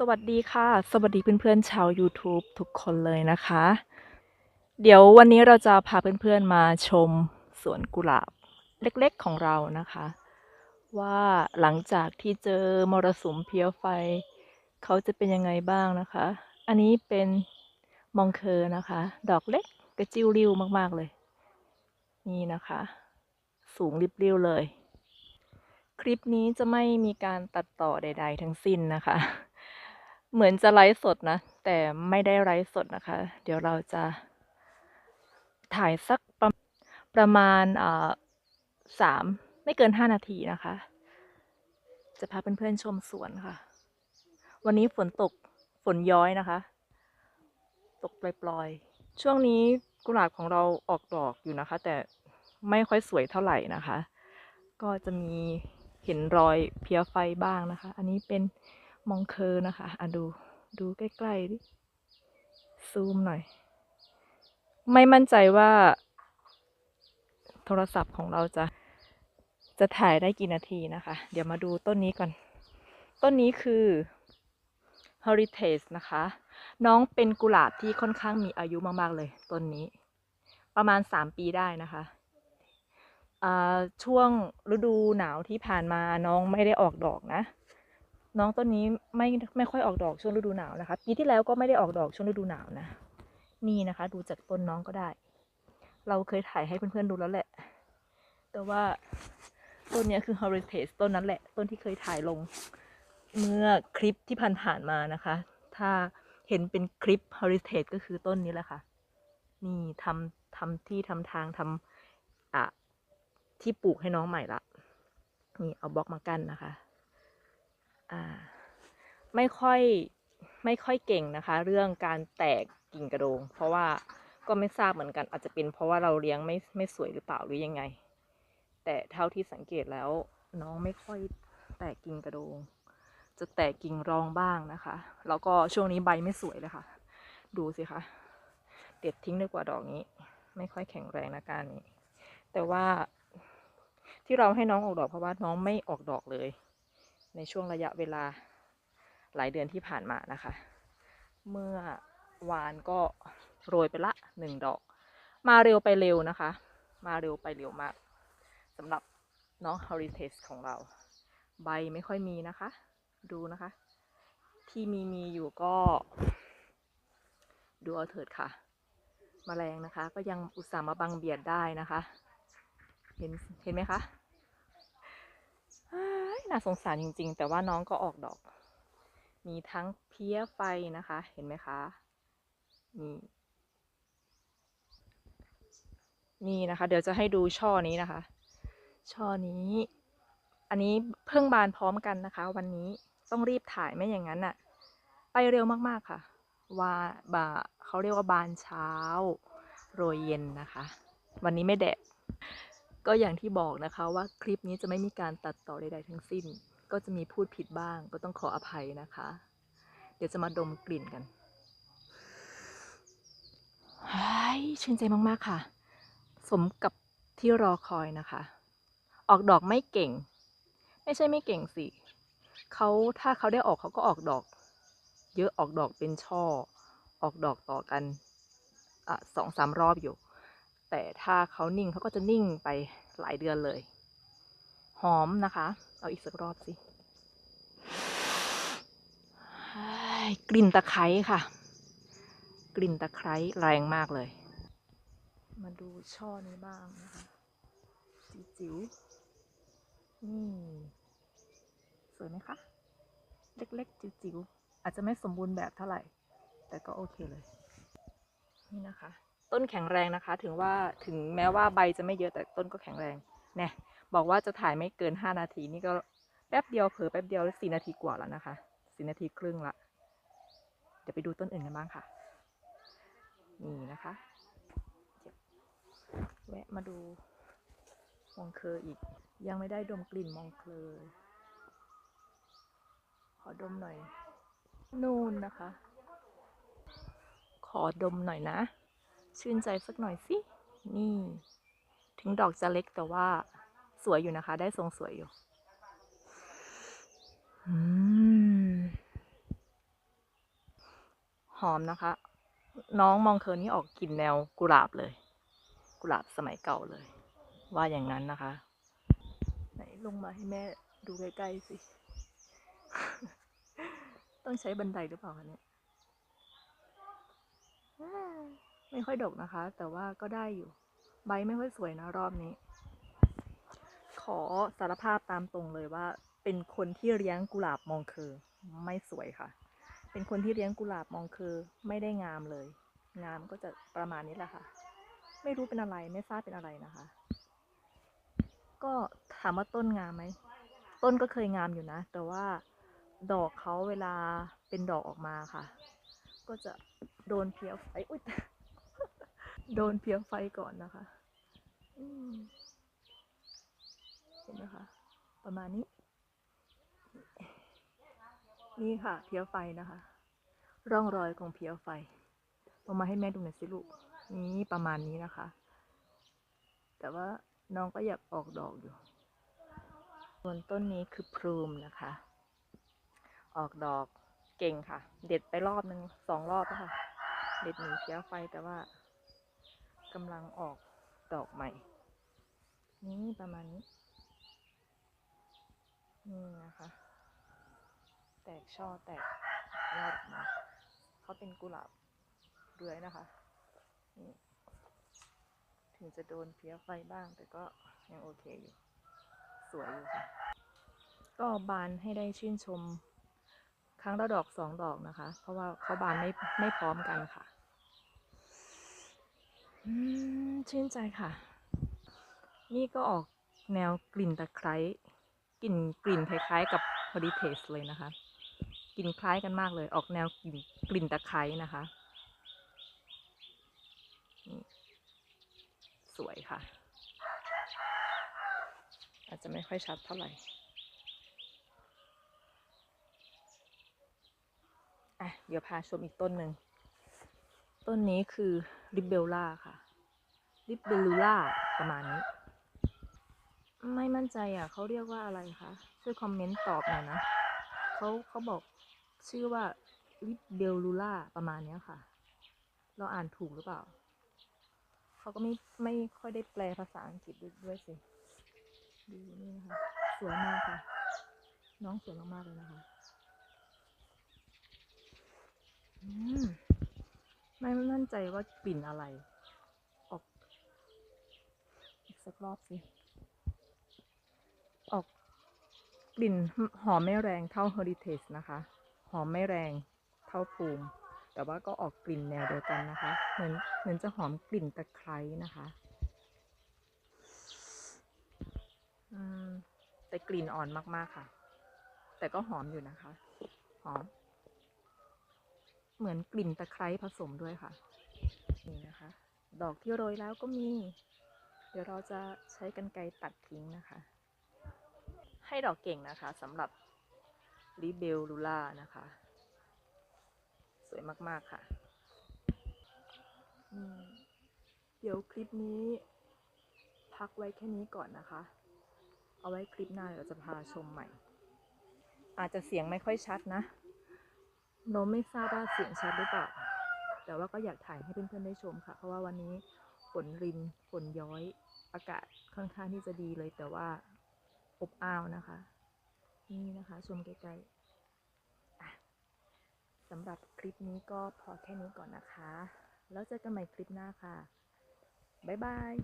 สวัสดีค่ะ สวัสดีเพื่อนๆชาว YouTube ทุกคนเลยนะคะ เดี๋ยววันนี้เราจะพาเพื่อนๆมาชมสวนกุหลาบเล็กๆของเรานะคะ ว่าหลังจากที่เจอมรสุมเพลียวไฟ เขาจะเป็นยังไงบ้างนะคะ อันนี้เป็นมองเคอร์นะคะ ดอกเล็กกระจิ้วริ้วมากๆเลย นี่นะคะ สูงริบริ้วเลย คลิปนี้จะไม่มีการตัดต่อใด ๆ ทั้งสิ้นนะคะ เหมือนจะไลฟ์สดนะ แต่ไม่ได้ไลฟ์สดนะคะ เดี๋ยวเราจะถ่ายสักประประมาณอ่าสามไม่เกินห้านาทีนะคะ จะพาเพื่อนๆชมสวนค่ะ วันนี้ฝนตกฝนย้อยนะคะ ตกปล่อยๆ ช่วงนี้กุหลาบของเราออกดอกอยู่นะคะ แต่ไม่ค่อยสวยเท่าไหร่นะคะ ก็จะมีเห็นรอยเพลียไฟบ้างนะคะ อันนี้เป็น มองเคอร์นะคะ อะดู ดูใกล้ๆดิ ซูมหน่อย ไม่มั่นใจว่า โทรศัพท์ของเราจะ จะถ่ายได้กี่นาทีนะคะ เดี๋ยวมาดูต้นนี้ก่อน ต้นนี้คือ Heritage นะคะ น้องเป็นกุหลาบที่ค่อนข้างมีอายุมากๆเลย ต้นนี้ ประมาณ 3 ปีได้นะคะอ่าช่วงฤดูหนาวที่ผ่านมาน้องไม่ได้ออกดอกนะ น้องต้นนี้ไม่ไม่ค่อยออกดอกช่วงฤดูหนาวนะคะ ปีที่แล้วก็ไม่ได้ออกดอกช่วงฤดูหนาวนะ นี่นะคะ ดูจากต้นน้องก็ได้ เราเคยถ่ายให้เพื่อนๆดูแล้วแหละ แต่ว่าต้นนี้คือ heritage ต้นนั้นแหละ ต้นที่เคยถ่ายลง เมื่อคลิปที่ผ่านๆมานะคะ ถ้าเห็นเป็นคลิป heritage ก็คือต้นนี้แหละค่ะ นี่ทำทำที่ทำทางทำอะที่ปลูกให้น้องใหม่ละนี่เอาบล็อกมากั้นนะคะ ไม่ค่อยไม่ค่อยเก่งนะคะ เรื่องการแตกกิ่งกระโดง เพราะว่าก็ไม่ทราบเหมือนกันอาจจะเป็นเพราะว่าเราเลี้ยงไม่ไม่สวยหรือเปล่าหรือยังไง แต่เท่าที่สังเกตแล้วน้องไม่ค่อยแตกกิ่งกระโดง จะแตกกิ่งรองบ้างนะคะ แล้วก็ช่วงนี้ใบไม่สวยเลยค่ะ ดูสิคะเด็ดทิ้งดีกว่าดอกนี้ ไม่ค่อยแข็งแรงนะการนี้ แต่ว่าที่เราให้น้องออกดอกเพราะว่าน้องไม่ออกดอกเลย ในช่วงระยะเวลาหลายเดือนที่ผ่านมานะคะ เมื่อวานก็โรยไปละหนึ่งดอก มาเร็วไปเร็วนะคะ มาเร็วไปเร็วมากสำหรับน้อง Heritage ของเรา ใบไม่ค่อยมีนะคะ ดูนะคะ ที่มีมีอยู่ก็ ดูเอาเถิดค่ะแมลงนะคะ ก็ยังอุตส่าห์มาบังเบียดได้นะคะ เห็นเห็นไหมคะ น่าสงสารจริง ๆ แต่ว่าน้องก็ออกดอก มีทั้งเพี้ยไฟนะคะ เห็นไหมคะนี่นี่นะคะ เดี๋ยวจะให้ดูช่อนี้นะคะ ช่อนี้ อันนี้เพิ่งบานพร้อมกันนะคะ วันนี้ต้องรีบถ่ายไม่อย่างนั้นน่ะ ไปเร็วมากๆค่ะ ว่าบาเขาเรียกว่าบานเช้า โรยเย็นนะคะ วันนี้ไม่แดด ก็อย่างที่บอกนะคะว่าคลิปนี้จะไม่มีการตัดต่อใด ๆ ทั้งสิ้น ก็จะมีพูดผิดบ้าง ก็ต้องขออภัยนะคะ เดี๋ยวจะมาดมกลิ่นกันเฮ้ชื่นใจมากๆค่ะ สมกับที่รอคอยนะคะ ออกดอกไม่เก่ง ไม่ใช่ไม่เก่งสิเขาถ้าเขาได้ออกเขาก็ออกดอก เยอะออกดอกเป็นช่อ ออกดอกต่อกันอะสองสามรอบอยู่ แต่ถ้าเขานิ่งเขาก็จะนิ่งไปหลายเดือนเลย หอมนะคะ เอาอีกสักรอบสิกลิ่นตะไคร้ค่ะ กลิ่นตะไคร้แรงมากเลย มาดูช่อนี้บ้างนะคะจิ๋วนี่สวยไหมคะ เล็กๆ จิ๋วๆ อาจจะไม่สมบูรณ์แบบเท่าไหร่ แต่ก็โอเคเลย นี่นะคะ ต้นแข็งแรงนะคะ ถึงว่าถึงแม้ว่าใบจะไม่เยอะแต่ต้นก็แข็งแรงแน่บอกว่าจะถ่ายไม่เกิน 5 นาทีนี่ก็แป๊บเดียวเผลอแป๊บเดียวสี่นาทีกว่าแล้วนะคะสี่นาทีครึ่งละเดี๋ยวไปดูต้นอื่นกันบ้างค่ะ นี่นะคะแวะมาดูมองเคออีก ยังไม่ได้ดมกลิ่นมองเคอขอดมหน่อย นู่นนะคะ ขอดมหน่อยนะ ชื่นใจสักหน่อยสิ นี่ ถึงดอกจะเล็กแต่ว่าสวยอยู่นะคะ ได้ทรงสวยอยู่อืมอมนะคะ น้องมองเคิร์นี่ออกกลิ่นแนวกุหลาบเลย กุหลาบสมัยเก่าเลย ว่าอย่างนั้นนะคะ ไหนลงมาให้แม่ดูใกล้ๆสิ ต้องใช้บันไดหรือเปล่าคะเนี่ย ไม่ค่อยดกนะคะ แต่ว่าก็ได้อยู่ ใบไม่ค่อยสวยนะรอบนี้ ขอสารภาพตามตรงเลยว่า เป็นคนที่เลี้ยงกุหลาบมองเคอไม่สวยค่ะ เป็นคนที่เลี้ยงกุหลาบมองเคอไม่ได้งามเลย งามก็จะประมาณนี้แหละค่ะ ไม่รู้เป็นอะไรไม่ทราบเป็นอะไรนะคะ ก็ถามว่าต้นงามไหมต้นก็เคยงามอยู่นะ แต่ว่าดอกเขาเวลาเป็นดอกออกมาค่ะ ก็จะโดนเพี้ยไฟอุ้ย โดนเพี้ยไฟก่อนนะคะเห็นไหมคะ ประมาณนี้ นี่ค่ะเพี้ยไฟนะคะ ร่องรอยของเพี้ยไฟเอามาให้แม่ดูหน่อยสิลูก นี่ประมาณนี้นะคะ แต่ว่าน้องก็อยากออกดอกอยู่ ส่วนต้นนี้คือพรูมนะคะ ออกดอกเก่งค่ะ เด็ดไปรอบหนึ่งสองรอบแล้วค่ะ เด็ดหนีเพี้ยไฟแต่ว่า กำลังออกดอกใหม่ นี่ประมาณนี้ นี่นะคะ แตกช่อแตกยอดมาเขาเป็นกุหลาบเรือยนะคะนี่ถึงจะโดนเพี้ยไฟบ้าง แต่ก็ยังโอเคอยู่ สวยอยู่ค่ะ ก็บานให้ได้ชื่นชม ครั้งละดอกสองดอกนะคะ เพราะว่าเขาบานไม่ไม่พร้อมกันค่ะ อืมชื่นใจค่ะ นี่ก็ออกแนวกลิ่นตะไคร้กลิ่นกลิ่นคล้ายๆ กับ h o l i t a s e เลยนะคะกลิ่นคล้ายกันมากเลย ออกแนวกลิ่นกลิ่นตะไคร้นะคะ สวยค่ะ อาจจะไม่ค่อยชัดเท่าไหร่อะเดี๋ยวพาชมอีกต้นหนึ่ง ต้นนี้คือริบเบลล่าค่ะริบเบลลูล่าประมาณนี้ ไม่มั่นใจอะเขาเรียกว่าอะไรคะ ช่วยคอมเมนต์ตอบหน่อยนะเขาเขาบอกชื่อว่าริบเบลลูล่าประมาณนี้ค่ะ เราอ่านถูกหรือเปล่า เขาก็ไม่ไม่ค่อยได้แปลภาษาอังกฤษด้วยด้วยสิ ดูนี่นะคะสวยมากค่ะ น้องสวยมากๆเลยนะคะ อืม ไม่มั่นใจว่ากลิ่นอะไร ออก อีกสักรอบสิ ออกกลิ่นหอมไม่แรงเท่า Heritage นะคะ หอมไม่แรงเท่าภูมิแต่ว่าก็ออกกลิ่นแนวเดียวกันนะคะ เหมือนเหมือนจะหอมกลิ่นตะไคร้นะคะแต่กลิ่นอ่อนมากๆค่ะ แต่ก็หอมอยู่นะคะ หอม เหมือนกลิ่นตะไคร้ผสมด้วยค่ะ นี่นะคะ ดอกที่โรยแล้วก็มี เดี๋ยวเราจะใช้กรรไกรตัดทิ้งนะคะ ให้ดอกเก่งนะคะสำหรับลิเบลลูล่านะคะ สวยมาก ๆ ค่ะ เดี๋ยวคลิปนี้ พักไว้แค่นี้ก่อนนะคะ เอาไว้คลิปหน้าเดี๋ยวจะพาชมใหม่ อาจจะเสียงไม่ค่อยชัดนะ โนมไม่ทราบว่าเสียงชัดหรือเปล่า แต่ว่าก็อยากถ่ายให้เพื่อนๆได้ชมค่ะ เพราะว่าวันนี้ฝนรินฝนย้อยอากาศค่อนข้างที่จะดีเลยแต่ว่าอบอ้าวนะคะ นี่นะคะชมใกล้ๆสำหรับคลิปนี้ก็พอแค่นี้ก่อนนะคะ แล้วเจอกันใหม่คลิปหน้าค่ะ บ๊ายบาย